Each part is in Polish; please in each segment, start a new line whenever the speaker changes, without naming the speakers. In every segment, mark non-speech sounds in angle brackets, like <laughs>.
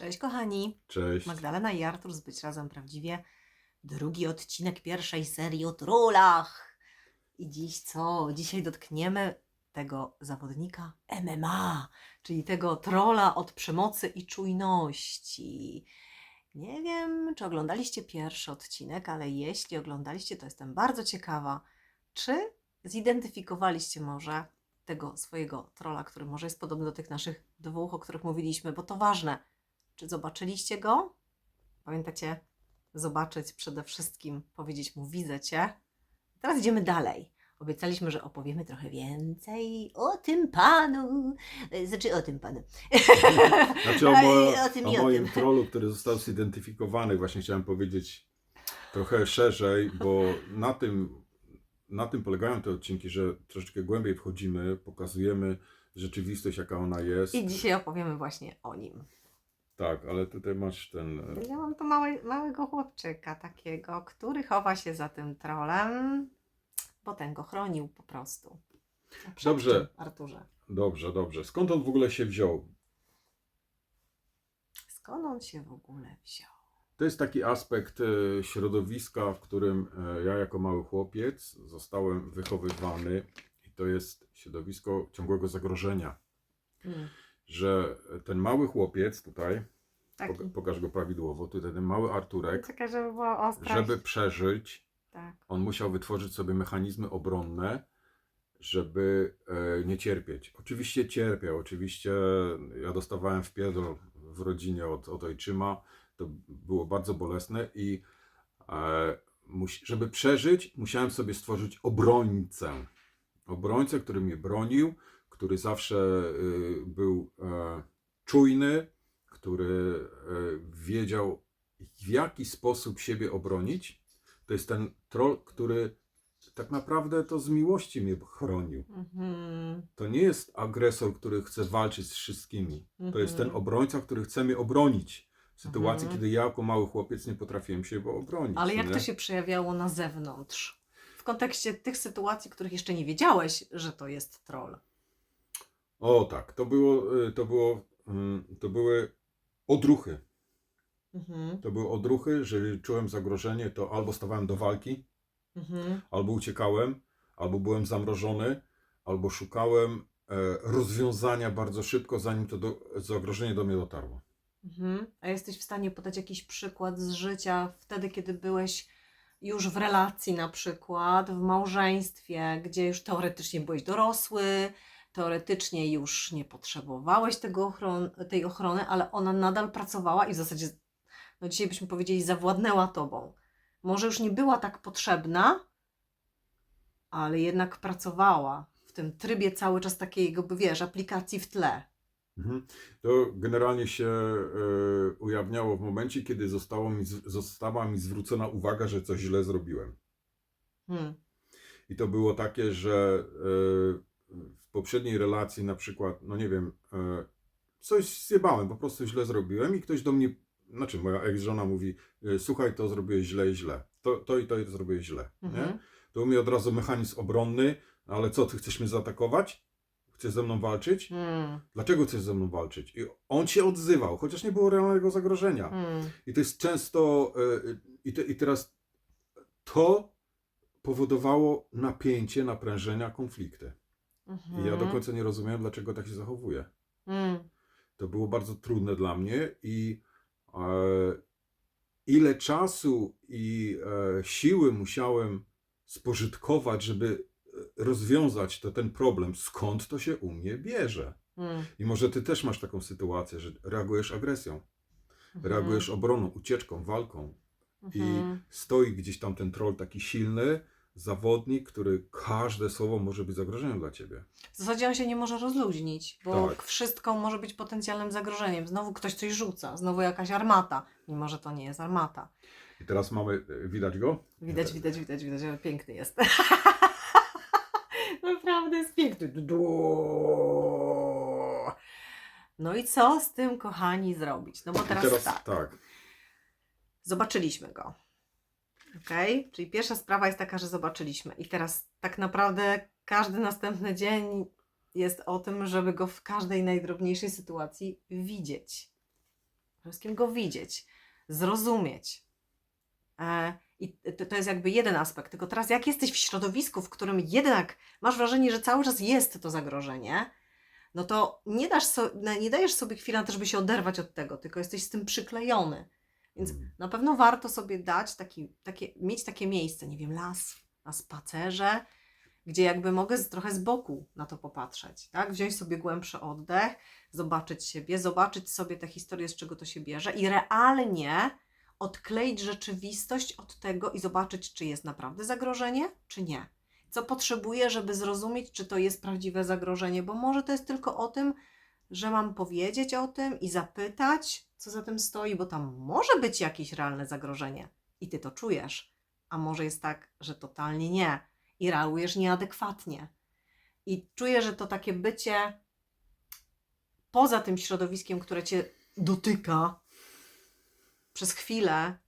Cześć kochani,
Cześć.
Magdalena i Artur z Być Razem Prawdziwie. Drugi odcinek pierwszej serii o trolach. I dziś co? Dzisiaj dotkniemy tego zawodnika MMA, czyli tego trola od przemocy i czujności. Nie wiem, czy oglądaliście pierwszy odcinek, ale jeśli oglądaliście, to jestem bardzo ciekawa, czy zidentyfikowaliście może tego swojego trola, który może jest podobny do tych naszych dwóch, o których mówiliśmy, bo to ważne. Czy zobaczyliście go? Pamiętacie? Zobaczyć przede wszystkim, powiedzieć mu widzę cię. Teraz idziemy dalej. Obiecaliśmy, że opowiemy trochę więcej o tym panu. E, Znaczy o tym panu. <laughs>
Znaczy o, mo- <laughs>
o tym
o moim
tym. <laughs>
trollu, który został zidentyfikowany, właśnie chciałem powiedzieć trochę szerzej, bo na tym, na tym polegają te odcinki, że troszeczkę głębiej wchodzimy, pokazujemy rzeczywistość, jaka ona jest.
I dzisiaj opowiemy właśnie o nim.
Tak, ale tutaj masz ten. e,
Ja mam tu mały, małego chłopczyka takiego, który chowa się za tym trolem, bo ten go chronił po prostu. Przed
Dobrze.
czym, Arturze.
Dobrze, dobrze. Skąd on w ogóle się wziął?
Skąd on się w ogóle wziął?
To jest taki aspekt e, środowiska, w którym e, ja jako mały chłopiec zostałem wychowywany i to jest środowisko ciągłego zagrożenia.
Hmm.
Że ten mały chłopiec tutaj,
Taki.
Poka- Pokaż go prawidłowo. Tutaj ten mały Arturek,
Czekaj, żeby było ostre.
żeby przeżyć,
Tak.
on musiał wytworzyć sobie mechanizmy obronne, żeby e, nie cierpieć. Oczywiście cierpiał, oczywiście ja dostawałem w pierdol w rodzinie od, od ojczyma, to było bardzo bolesne i e, musi, żeby przeżyć, musiałem sobie stworzyć obrońcę. Obrońcę, który mnie bronił, który zawsze y, był e, czujny, który e, wiedział, w jaki sposób siebie obronić. To jest ten troll, który tak naprawdę to z miłości mnie chronił.
Mhm.
To nie jest agresor, który chce walczyć z wszystkimi. To jest ten
Mhm.
obrońca, który chce mnie obronić. W sytuacji,
Mhm.
kiedy ja jako mały chłopiec nie potrafiłem się obronić.
Ale jak
nie?
to się przejawiało na zewnątrz? W kontekście tych sytuacji, których jeszcze nie wiedziałeś, że to jest troll.
O tak, to było, y, to było, mm, to były odruchy.
Mhm.
To były odruchy, że czułem zagrożenie, to albo stawałem do walki,
Mhm.
albo uciekałem, albo byłem zamrożony, albo szukałem e, rozwiązania bardzo szybko, zanim to do, zagrożenie do mnie dotarło.
Mhm. A jesteś w stanie podać jakiś przykład z życia wtedy, kiedy byłeś już w relacji na przykład, w małżeństwie, gdzie już teoretycznie byłeś dorosły, teoretycznie już nie potrzebowałeś tego ochron tej ochrony, ale ona nadal pracowała i w zasadzie, no dzisiaj byśmy powiedzieli, zawładnęła tobą. Może już nie była tak potrzebna, ale jednak pracowała w tym trybie cały czas takiej, jakby wiesz, aplikacji w tle.
Mhm. To generalnie się e, ujawniało w momencie, kiedy zostało mi, została mi zwrócona uwaga, że coś źle zrobiłem.
Hmm.
I to było takie, że e, w poprzedniej relacji na przykład, no nie wiem, e, coś zjebałem, po prostu źle zrobiłem i ktoś do mnie, znaczy moja ex-żona mówi, e, słuchaj, to zrobiłeś źle i źle. To, to i to i to zrobiłeś źle. Nie?
Mhm.
To u mnie od razu mechanizm obronny, ale co, ty chcesz mnie zaatakować? Chcesz ze mną walczyć?
Hmm.
Dlaczego chcesz ze mną walczyć? I on się odzywał, chociaż nie było realnego zagrożenia.
Hmm.
I to jest często, e, i, te, i teraz to powodowało napięcie, naprężenia, konflikty. I ja do
Mhm.
końca nie rozumiałem, dlaczego tak się zachowuje.
Mm.
To było bardzo trudne dla mnie i e, ile czasu i e, siły musiałem spożytkować, żeby e, rozwiązać to, ten problem, skąd to się u mnie bierze.
Mm.
I może ty też masz taką sytuację, że reagujesz agresją,
Mhm.
reagujesz obroną, ucieczką, walką. I
Mhm.
stoi gdzieś tam ten troll taki silny, zawodnik, który każde słowo może być zagrożeniem dla ciebie.
W zasadzie on się nie może rozluźnić, bo
Tak.
wszystko może być potencjalnym zagrożeniem. Znowu ktoś coś rzuca, znowu jakaś armata, mimo że to nie jest armata.
I teraz mamy, e, widać go?
Widać, widać, widać, widać, ale piękny jest. <laughs> Naprawdę jest piękny. No i co z tym, kochani, zrobić? No bo teraz,
teraz
tak.
tak.
Zobaczyliśmy go. Ok? Czyli pierwsza sprawa jest taka, że zobaczyliśmy. I teraz tak naprawdę każdy następny dzień jest o tym, żeby go w każdej najdrobniejszej sytuacji widzieć. Przede wszystkim go widzieć, zrozumieć. E, I to, jest jakby jeden aspekt. Tylko teraz, jak jesteś w środowisku, w którym jednak masz wrażenie, że cały czas jest to zagrożenie, no to nie, dasz so, nie dajesz sobie chwili na to, żeby się oderwać od tego, tylko jesteś z tym przyklejony. Więc
Mhm.
na pewno warto sobie dać taki, takie, mieć takie miejsce, nie wiem, las, na spacerze, gdzie jakby mogę z, trochę z boku na to popatrzeć, tak? Wziąć sobie głębszy oddech, zobaczyć siebie, zobaczyć sobie tę historię, z czego to się bierze i realnie odkleić rzeczywistość od tego i zobaczyć, czy jest naprawdę zagrożenie, czy nie. Co potrzebuję, żeby zrozumieć, czy to jest prawdziwe zagrożenie, bo może to jest tylko o tym, że mam powiedzieć o tym i zapytać, co za tym stoi, bo tam może być jakieś realne zagrożenie i ty to czujesz, a może jest tak, że totalnie nie i reagujesz nieadekwatnie. I czuję, że to takie bycie poza tym środowiskiem, które cię dotyka przez chwilę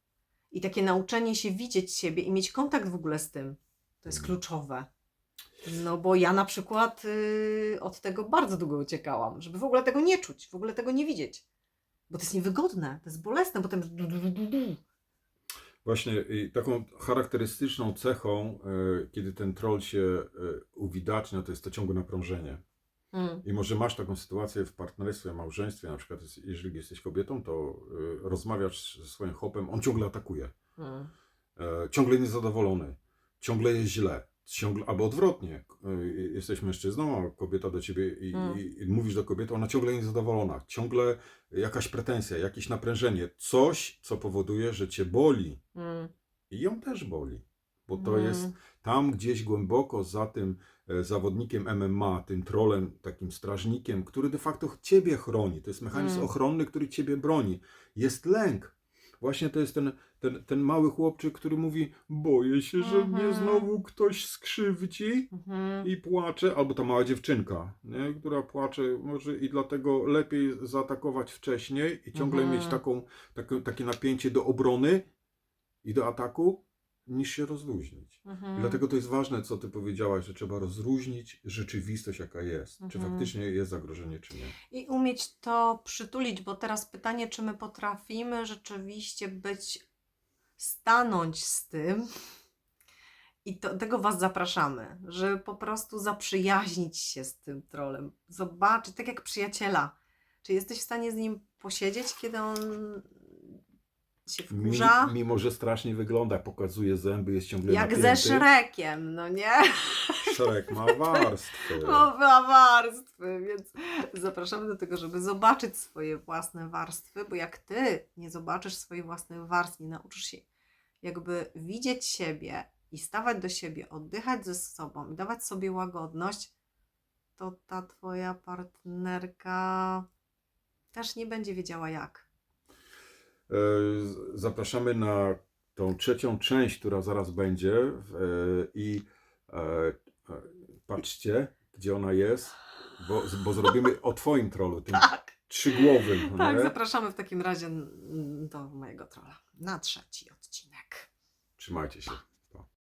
i takie nauczenie się widzieć siebie i mieć kontakt w ogóle z tym, to jest kluczowe. No bo ja na przykład y, od tego bardzo długo uciekałam, żeby w ogóle tego nie czuć, w ogóle tego nie widzieć. Bo to jest niewygodne, to jest bolesne, bo tam.
Właśnie taką charakterystyczną cechą, e, kiedy ten troll się e, uwidacznia, to jest to ciągłe naprążenie.
Mm,
I może masz taką sytuację w partnerstwie, małżeństwie, na przykład jeżeli jesteś kobietą, to e, rozmawiasz ze swoim chłopem, on ciągle atakuje,
mm,
ciągle niezadowolony, ciągle jest źle, ciągle, albo odwrotnie, e, jesteś mężczyzną, a kobieta do ciebie i,
Mm.
i, i mówisz do kobiety, ona ciągle niezadowolona, ciągle jakaś pretensja, jakieś naprężenie, coś, co powoduje, że cię boli
mm,
i ją też boli, bo to
mm.
jest tam gdzieś głęboko za tym e, zawodnikiem MMA, tym trolem, takim strażnikiem, który de facto ciebie chroni. To jest mechanizm
Mm.
ochronny, który ciebie broni. Jest lęk. Właśnie to jest ten, ten, ten mały chłopczyk, który mówi: Boję się, że mnie
Mhm.
znowu ktoś skrzywdzi
Mhm.
i płacze, albo ta mała dziewczynka, nie? która płacze, może i dlatego lepiej zaatakować wcześniej i ciągle
Mhm.
mieć taką, takie, takie napięcie do obrony i do ataku, niż się rozluźnić.
Mhm.
Dlatego to jest ważne, co ty powiedziałaś, że trzeba rozróżnić rzeczywistość, jaka jest. Czy
Mhm.
faktycznie jest zagrożenie, czy nie.
I umieć to przytulić, bo teraz pytanie, czy my potrafimy rzeczywiście być, stanąć z tym. I to, tego Was zapraszamy, żeby po prostu zaprzyjaźnić się z tym trolem. Zobaczyć, tak jak przyjaciela. Czy jesteś w stanie z nim posiedzieć, kiedy on się
Mi,
wkurza?
mimo, że strasznie wygląda, pokazuje zęby, jest ciągle
jak
napięty.
ze Szrekiem, no nie?
Szrek ma <laughs> warstwy.
Nowe warstwy, więc zapraszamy do tego, żeby zobaczyć swoje własne warstwy, bo jak ty nie zobaczysz swoich własnych warstw, nie nauczysz się jakby widzieć siebie i stawać do siebie, oddychać ze sobą i dawać sobie łagodność, to ta twoja partnerka też nie będzie wiedziała jak.
E, Zapraszamy na tą trzecią część, która zaraz będzie e, i e, patrzcie, gdzie ona jest, bo, bo zrobimy o twoim trollu, tym
Tak,
trzygłowym.
tak,
nie?
zapraszamy w takim razie do mojego trolla na trzeci odcinek.
Trzymajcie się.